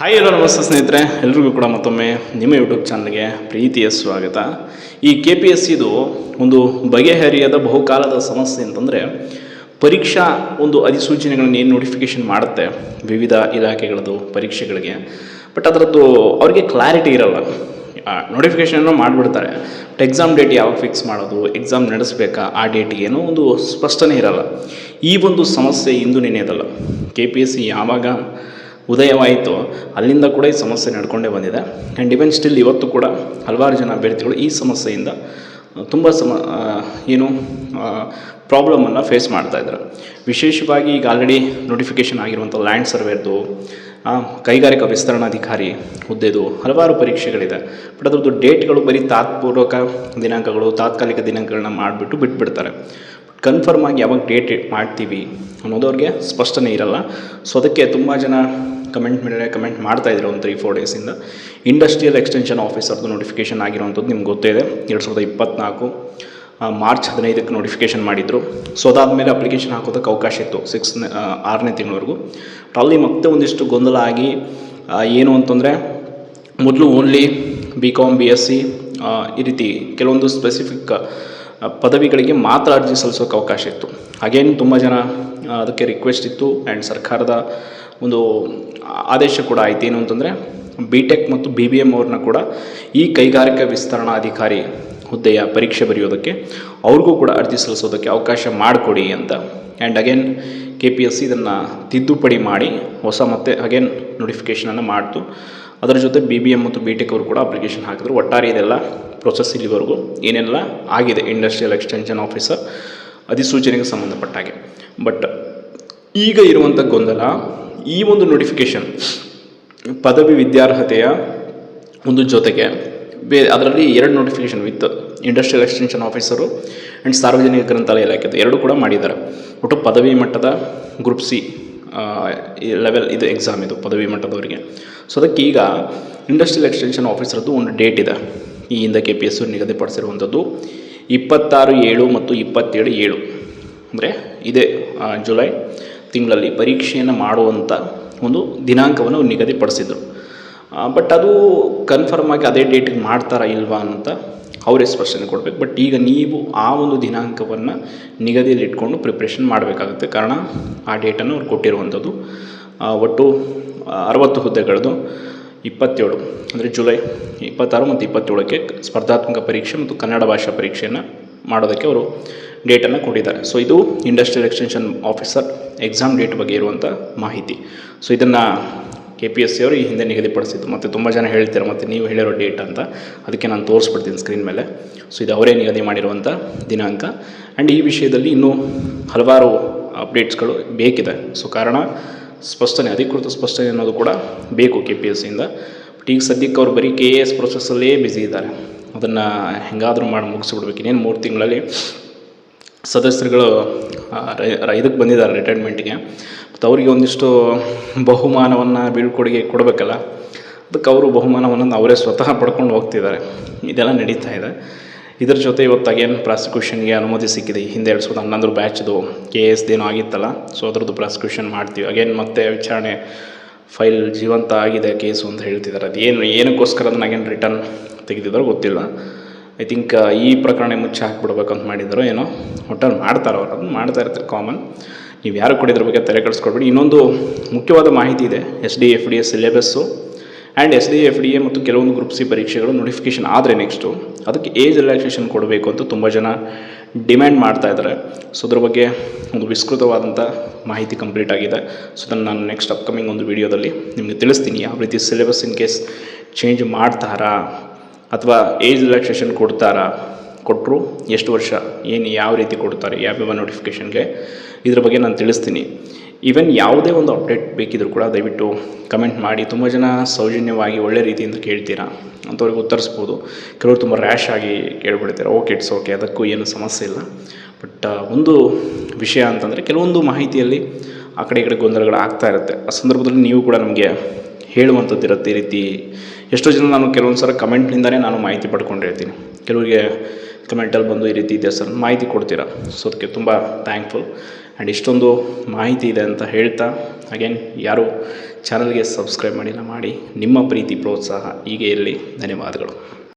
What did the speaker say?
Hi ಎಲ್ಲ ನಮಸ್ತೆ ಸ್ನೇಹಿತರೆ, ಎಲ್ರಿಗೂ ಕೂಡ ಮತ್ತೊಮ್ಮೆ ನಿಮ್ಮ ಯೂಟ್ಯೂಬ್ ಚಾನಲ್ಗೆ ಪ್ರೀತಿಯ ಸ್ವಾಗತ. ಈ ಕೆ ಪಿ ಎಸ್ ಸಿದು ಒಂದು ಬಗೆಹರಿಯದ ಬಹುಕಾಲದ ಸಮಸ್ಯೆ ಅಂತಂದರೆ, ಪರೀಕ್ಷಾ ಒಂದು ಅಧಿಸೂಚನೆಗಳನ್ನು ಏನು ನೋಟಿಫಿಕೇಷನ್ ಮಾಡುತ್ತೆ, ವಿವಿಧ ಇಲಾಖೆಗಳದ್ದು ಪರೀಕ್ಷೆಗಳಿಗೆ. ಬಟ್ ಅದರದ್ದು ಅವ್ರಿಗೆ ಕ್ಲಾರಿಟಿ ಇರಲ್ಲ. ನೋಟಿಫಿಕೇಷನನ್ನು ಮಾಡಿಬಿಡ್ತಾರೆ. ಬಟ್ ಎಕ್ಸಾಮ್ ಡೇಟ್ ಯಾವಾಗ ಫಿಕ್ಸ್ ಮಾಡೋದು ಎಕ್ಸಾಮ್ ನಡೆಸಬೇಕಾ, ಆ ಡೇಟಿಗೆ ಏನೋ ಒಂದು ಸ್ಪಷ್ಟನೆ ಇರಲ್ಲ. ಈ ಒಂದು ಸಮಸ್ಯೆ ಇಂದು ನೆನೆಯೋದಲ್ಲ ಕೆ ಪಿ ಎಸ್ ಸಿ ಯಾವಾಗ ಉದಯವಾಯಿತು. ಅಲ್ಲಿಂದ ಕೂಡ ಈ ಸಮಸ್ಯೆ ನಡ್ಕೊಂಡೇ ಬಂದಿದೆ. ಆ್ಯಂಡ್ ಇವನ್ ಸ್ಟಿಲ್ ಇವತ್ತು ಕೂಡ ಹಲವಾರು ಜನ ಅಭ್ಯರ್ಥಿಗಳು ಈ ಸಮಸ್ಯೆಯಿಂದ ತುಂಬ ಸಮ ಏನು ಪ್ರಾಬ್ಲಮನ್ನು ಫೇಸ್ ಮಾಡ್ತಾ ಇದ್ದಾರೆ ವಿಶೇಷವಾಗಿ ಈಗ ಆಲ್ರೆಡಿ ನೋಟಿಫಿಕೇಷನ್ ಆಗಿರುವಂಥ ಲ್ಯಾಂಡ್ ಸರ್ವೇರ್ದು ಕೈಗಾರಿಕಾ ವಿಸ್ತರಣಾಧಿಕಾರಿ ಹುದ್ದೆದು ಹಲವಾರು ಪರೀಕ್ಷೆಗಳಿದೆ. ಬಟ್ ಅದರದ್ದು ಡೇಟ್ಗಳು ಬರೀ ತಾತ್ಪೂರ್ವಕ ದಿನಾಂಕಗಳು, ತಾತ್ಕಾಲಿಕ ದಿನಾಂಕಗಳನ್ನ ಮಾಡಿಬಿಟ್ಟು ಬಿಟ್ಬಿಡ್ತಾರೆ. ಕನ್ಫರ್ಮ್ ಆಗಿ ಯಾವಾಗ ಡೇಟ್ ಮಾಡ್ತೀವಿ ಅನ್ನೋದವ್ರಿಗೆ ಸ್ಪಷ್ಟನೇ ಇರಲ್ಲ. ಸೊ ಅದಕ್ಕೆ ತುಂಬ ಜನ ಕಮೆಂಟ್ ಮೇಲೆ ಕಮೆಂಟ್ ಮಾಡ್ತಾ ಇದ್ರು ಒಂದು ತ್ರೀ ಫೋರ್ ಡೇಸಿಂದ ಇಂಡಸ್ಟ್ರಿಯಲ್ ಎಕ್ಸ್ಟೆನ್ಷನ್ ಆಫೀಸರ್ದು ನೋಟಿಫಿಕೇಷನ್ ಆಗಿರುವಂಥದ್ದು ನಿಮ್ಗೆ ಗೊತ್ತೇ ಇದೆ. ಎರಡು ಸಾವಿರದ ಇಪ್ಪತ್ತ್ನಾಲ್ಕು ಮಾರ್ಚ್ ಹದಿನೈದಕ್ಕೆ ನೋಟಿಫಿಕೇಷನ್ ಮಾಡಿದರು. ಸೊ ಅದಾದಮೇಲೆ ಅಪ್ಲಿಕೇಶನ್ ಹಾಕೋದಕ್ಕೆ ಅವಕಾಶ ಇತ್ತು ಸಿಕ್ಸ್ ಆರನೇ ತಿಂಗಳವರೆಗೂ. ಅಲ್ಲಿ ಮತ್ತೆ ಒಂದಿಷ್ಟು ಗೊಂದಲ ಆಗಿ ಏನು ಅಂತಂದರೆ ಮೊದಲು only B com B S C ಈ ರೀತಿ ಕೆಲವೊಂದು ಸ್ಪೆಸಿಫಿಕ್ ಪದವಿಗಳಿಗೆ ಮಾತ್ರ ಅರ್ಜಿ ಸಲ್ಲಿಸೋಕೆ ಅವಕಾಶ ಇತ್ತು. ಹಾಗೇನು ತುಂಬ ಜನ ಅದಕ್ಕೆ ರಿಕ್ವೆಸ್ಟ್ ಇತ್ತು ಆ್ಯಂಡ್ ಸರ್ಕಾರದ ಒಂದು ಆದೇಶ ಕೂಡ ಆಯ್ತು. ಏನು ಅಂತಂದರೆ ಬಿ ಟೆಕ್ ಮತ್ತು ಬಿ ಬಿ ಎಂ ಅವ್ರನ್ನ ಕೂಡ ಈ ಕೈಗಾರಿಕಾ ವಿಸ್ತರಣಾ ಅಧಿಕಾರಿ ಹುದ್ದೆಯ ಪರೀಕ್ಷೆ ಬರೆಯೋದಕ್ಕೆ ಅವ್ರಿಗೂ ಕೂಡ ಅರ್ಜಿ ಸಲ್ಲಿಸೋದಕ್ಕೆ ಅವಕಾಶ ಮಾಡಿಕೊಡಿ ಅಂತ. And again K P S C ಇದನ್ನು ತಿದ್ದುಪಡಿ ಮಾಡಿ ಹೊಸ ಮತ್ತೆ ಅಗೇನ್ ನೋಟಿಫಿಕೇಷನನ್ನು ಮಾಡ್ತು. ಅದರ ಜೊತೆ ಬಿ ಬಿ ಎಂ ಮತ್ತು ಬಿ ಟೆಕ್ ಅವರು ಕೂಡ ಅಪ್ಲಿಕೇಶನ್ ಹಾಕಿದ್ರು. ಒಟ್ಟಾರೆ ಇದೆಲ್ಲ ಪ್ರೊಸೆಸ್ ಇಲ್ಲಿವರೆಗೂ ಏನೆಲ್ಲ ಆಗಿದೆ ಇಂಡಸ್ಟ್ರಿಯಲ್ ಎಕ್ಸ್ಟೆನ್ಷನ್ ಆಫೀಸರ್ ಅಧಿಸೂಚನೆಗೆ ಸಂಬಂಧಪಟ್ಟ ಹಾಗೆ. ಬಟ್ ಈಗ ಇರುವಂಥ ಗೊಂದಲ, ಈ ಒಂದು ನೋಟಿಫಿಕೇಷನ್ ಪದವಿ ವಿದ್ಯಾರ್ಹತೆಯ ಒಂದು ಜೊತೆಗೆ ಬೇ ಅದರಲ್ಲಿ ಎರಡು notification with industrial extension officer and ಸಾರ್ವಜನಿಕ ಗ್ರಂಥಾಲಯ ಇಲಾಖೆ ಎರಡು ಕೂಡ ಮಾಡಿದ್ದಾರೆ. ಒಟ್ಟು ಪದವಿ ಮಟ್ಟದ ಗ್ರೂಪ್ ಸಿ ಲೆವೆಲ್ ಇದು ಎಕ್ಸಾಮ್ ಇದು, ಪದವಿ ಮಟ್ಟದವರಿಗೆ. ಸೊ ಅದಕ್ಕೆ ಈಗ ಇಂಡಸ್ಟ್ರಿಯಲ್ ಎಕ್ಸ್ಟೆನ್ಷನ್ ಆಫೀಸರ್ದು ಒಂದು ಡೇಟ್ ಇದೆ. ಈ ಹಿಂದೆ ಕೆ ಪಿ ಎಸ್ ನಿಗದಿಪಡಿಸಿರುವಂಥದ್ದು ಇಪ್ಪತ್ತಾರು ಏಳು ಮತ್ತು ಇಪ್ಪತ್ತೇಳು ಏಳು. ಅಂದರೆ ಇದೇ ಜುಲೈ ತಿಂಗಳಲ್ಲಿ ಪರೀಕ್ಷೆಯನ್ನು ಮಾಡುವಂಥ ಒಂದು ದಿನಾಂಕವನ್ನು ನಿಗದಿಪಡಿಸಿದ್ರು. ಬಟ್ ಅದು ಕನ್ಫರ್ಮ್ ಆಗಿ ಅದೇ ಡೇಟಿಗೆ ಮಾಡ್ತಾರಾ ಇಲ್ವಾ ಅಂತ ಅವರೇ ಸ್ಪಷ್ಟನೆ ಕೊಡಬೇಕು. ಬಟ್ ಈಗ ನೀವು ಆ ಒಂದು ದಿನಾಂಕವನ್ನು ನಿಗದಿಯಲ್ಲಿ ಇಟ್ಕೊಂಡು ಪ್ರಿಪ್ರೇಷನ್ ಮಾಡಬೇಕಾಗುತ್ತೆ. ಕಾರಣ ಆ ಡೇಟನ್ನು ಅವ್ರು ಕೊಟ್ಟಿರುವಂಥದ್ದು. ಒಟ್ಟು ಅರವತ್ತು ಹುದ್ದೆಗಳದ್ದು ಇಪ್ಪತ್ತೇಳು, ಅಂದರೆ ಜುಲೈ ಇಪ್ಪತ್ತಾರು ಮತ್ತು ಇಪ್ಪತ್ತೇಳಕ್ಕೆ ಸ್ಪರ್ಧಾತ್ಮಕ ಪರೀಕ್ಷೆ ಮತ್ತು ಕನ್ನಡ ಭಾಷಾ ಪರೀಕ್ಷೆಯನ್ನು ಮಾಡೋದಕ್ಕೆ ಅವರು ಡೇಟನ್ನು ಕೊಟ್ಟಿದ್ದಾರೆ. ಸೊ ಇದು industrial extension officer exam date ಬಗ್ಗೆ ಇರುವಂಥ ಮಾಹಿತಿ. ಸೊ ಇದನ್ನು ಕೆ ಪಿ ಎಸ್ ಸಿ ಅವರು ಈ ಹಿಂದೆ ನಿಗದಿಪಡಿಸಿದ್ದು. ಮತ್ತು ತುಂಬ ಜನ ಹೇಳ್ತಾರೆ, ಮತ್ತು ನೀವು ಹೇಳಿರೋ ಡೇಟ್ ಅಂತ. ಅದಕ್ಕೆ ನಾನು ತೋರಿಸ್ಬಿಡ್ತೀನಿ ಸ್ಕ್ರೀನ್ ಮೇಲೆ. ಸೊ ಇದು ಅವರೇ ನಿಗದಿ ಮಾಡಿರುವಂಥ ದಿನಾಂಕ. ಆ್ಯಂಡ್ ಈ ವಿಷಯದಲ್ಲಿ ಇನ್ನೂ ಹಲವಾರು ಅಪ್ಡೇಟ್ಸ್ಗಳು ಬೇಕಿದೆ. ಸೊ ಕಾರಣ ಸ್ಪಷ್ಟನೆ, ಅಧಿಕೃತ ಸ್ಪಷ್ಟನೆ ಅನ್ನೋದು ಕೂಡ ಬೇಕು ಕೆ ಪಿ ಎಸ್ ಸಿಯಿಂದ ಬಟ್ ಈಗ ಸದ್ಯಕ್ಕೆ ಅವ್ರು ಬರೀ ಕೆ ಎ ಎಸ್ ಪ್ರೊಸೆಸ್ಸಲ್ಲೇ ಬ್ಯುಸಿ ಇದ್ದಾರೆ. ಅದನ್ನು ಹೆಂಗಾದರೂ ಮಾಡಿ ಮುಗಿಸ್ಬಿಡ್ಬೇಕು. ಇನ್ನೇನು ಮೂರು ತಿಂಗಳಲ್ಲಿ ಸದಸ್ಯರುಗಳು ಇದಕ್ಕೆ ಬಂದಿದ್ದಾರೆ ರಿಟೈರ್ಮೆಂಟ್ಗೆ ಮತ್ತು ಅವರಿಗೆ ಒಂದಿಷ್ಟು ಬಹುಮಾನವನ್ನು ಬೀಳ್ಕೊಡುಗೆ ಕೊಡಬೇಕಲ್ಲ, ಅದಕ್ಕೆ ಅವರು ಬಹುಮಾನವನ್ನು ಅವರೇ ಸ್ವತಃ ಪಡ್ಕೊಂಡು ಹೋಗ್ತಿದ್ದಾರೆ. ಇದೆಲ್ಲ ನಡೀತಾ ಇದೆ. ಇದರ ಜೊತೆ ಇವತ್ತು ಅಗೇನ್ ಪ್ರಾಸಿಕ್ಯೂಷನ್ಗೆ ಅನುಮತಿ ಸಿಕ್ಕಿದೆ? ಹಿಂದೆ ಎರಡು ಸಾವಿರದ ಹನ್ನೊಂದರ ಬ್ಯಾಚ್ದು ಕೆ ಎಸ್ ಏನೋ ಆಗಿತ್ತಲ್ಲ ಸೊ ಅದರದ್ದು ಪ್ರಾಸಿಕ್ಯೂಷನ್ ಮಾಡ್ತೀವಿ. ಅಗೇನ್ ಮತ್ತೆ ವಿಚಾರಣೆ ಫೈಲ್ ಜೀವಂತ ಆಗಿದೆ ಕೇಸು ಅಂತ ಹೇಳ್ತಿದ್ದಾರೆ. ಅದು ಏನು ಏನಕ್ಕೋಸ್ಕರ ಅದನ್ನು ಅಗೇನ್ ರಿಟರ್ನ್ ತೆಗೆದಿದ್ದಾರೋ ಗೊತ್ತಿಲ್ಲ. ಐ ಥಿಂಕ್ ಈ ಪ್ರಕರಣ ಮುಚ್ಚಿ ಹಾಕ್ಬಿಡ್ಬೇಕಂತ ಮಾಡಿದ್ರು, ಏನೋ ಒಟ್ಟಲ್ಲಿ ಮಾಡ್ತಾರೆ ಅವ್ರು. ಅದನ್ನು ಮಾಡ್ತಾ ಇರ್ತಾರೆ ಕಾಮನ್ ನೀವು ಯಾರು ಕೂಡ ಇದ್ರ ಬಗ್ಗೆ ತಲೆ ಕೆಡಿಸ್ಕೊಡ್ಬೇಡಿ ಇನ್ನೊಂದು ಮುಖ್ಯವಾದ ಮಾಹಿತಿ ಇದೆ S D F D A syllabus and S D F D A ಮತ್ತು ಕೆಲವೊಂದು ಗ್ರೂಪ್ ಸಿ ಪರೀಕ್ಷೆಗಳು ನೋಟಿಫಿಕೇಷನ್ ಆದರೆ ನೆಕ್ಸ್ಟು ಅದಕ್ಕೆ ಏಜ್ ರಿಲ್ಯಾಕ್ಸೇಷನ್ ಕೊಡಬೇಕು ಅಂತ ತುಂಬ ಜನ ಡಿಮ್ಯಾಂಡ್ ಮಾಡ್ತಾ ಇದ್ದಾರೆ. ಸೊ ಅದ್ರ ಬಗ್ಗೆ ಒಂದು ವಿಸ್ತೃತವಾದಂಥ ಮಾಹಿತಿ ಕಂಪ್ಲೀಟ್ ಆಗಿದೆ. ಸೊ ಅದನ್ನು ನಾನು ನೆಕ್ಸ್ಟ್ ಅಪ್ಕಮಿಂಗ್ ಒಂದು ವೀಡಿಯೋದಲ್ಲಿ ನಿಮಗೆ ತಿಳಿಸ್ತೀನಿ. ಯಾವ ರೀತಿ ಸಿಲೆಬಸ್ ಇನ್ ಕೇಸ್ ಚೇಂಜ್ ಮಾಡ್ತಾರಾ? ಅಥವಾ ಏಜ್ ರಿಲ್ಯಾಕ್ಸೇಷನ್ ಕೊಡ್ತಾರಾ? ಕೊಟ್ಟರು ಎಷ್ಟು ವರ್ಷ? ಏನು ಯಾವ ರೀತಿ ಕೊಡ್ತಾರೆ? ಯಾವ್ಯಾವ ನೋಟಿಫಿಕೇಷನ್ಗೆ ಇದ್ರ ಬಗ್ಗೆ ನಾನು ತಿಳಿಸ್ತೀನಿ. ಈವನ್ ಯಾವುದೇ ಒಂದು ಅಪ್ಡೇಟ್ ಬೇಕಿದ್ರೂ ಕೂಡ ದಯವಿಟ್ಟು ಕಮೆಂಟ್ ಮಾಡಿ. ತುಂಬ ಜನ ಸೌಜನ್ಯವಾಗಿ ಒಳ್ಳೆ ರೀತಿಯಿಂದ ಕೇಳ್ತೀರಾ? ಅಂಥವ್ರಿಗೆ ಉತ್ತರಿಸ್ಬೋದು. ಕೆಲವರು ತುಂಬ ರ್ಯಾಶ್ ಆಗಿ ಕೇಳ್ಬಿಡ್ತಾರೆ. ಓಕೆ ಇಟ್ಸ್ ಓಕೆ ಅದಕ್ಕೂ ಏನು ಸಮಸ್ಯೆ ಇಲ್ಲ. ಬಟ್ ಒಂದು ವಿಷಯ ಅಂತಂದರೆ ಕೆಲವೊಂದು ಮಾಹಿತಿಯಲ್ಲಿ ಆ ಕಡೆ ಈ ಕಡೆ ಗೊಂದಲಗಳು ಆಗ್ತಾ ಇರುತ್ತೆ. ಆ ಸಂದರ್ಭದಲ್ಲಿ ನೀವು ಕೂಡ ನಮಗೆ ಹೇಳುವಂಥದ್ದು ಇರುತ್ತೆ ಈ ರೀತಿ. ಎಷ್ಟೋ ಜನ ನಾನು ಕೆಲವೊಂದು ಸಲ ಕಮೆಂಟ್ನಿಂದಲೇ ನಾನು ಮಾಹಿತಿ ಪಡ್ಕೊಂಡಿರ್ತೀನಿ ಕೆಲವರಿಗೆ ಕಮೆಂಟಲ್ಲಿ ಬಂದು ಈ ರೀತಿ ಇದೆ ಸರ್? ಮಾಹಿತಿ ಕೊಡ್ತೀರಾ? ಸೊ, ಅದಕ್ಕೆ ತುಂಬ ಥ್ಯಾಂಕ್ಫುಲ್ ಆ್ಯಂಡ್ ಇಷ್ಟೊಂದು ಮಾಹಿತಿ ಇದೆ ಅಂತ ಹೇಳ್ತಾ ಅಗೇನ್ ಯಾರು ಚಾನಲ್ಗೆ ಸಬ್ಸ್ಕ್ರೈಬ್ ಮಾಡಿಲ್ಲ, ಮಾಡಿ ನಿಮ್ಮ ಪ್ರೀತಿ, ಪ್ರೋತ್ಸಾಹ ಹೀಗೆ ಇರಲಿ. ಧನ್ಯವಾದಗಳು.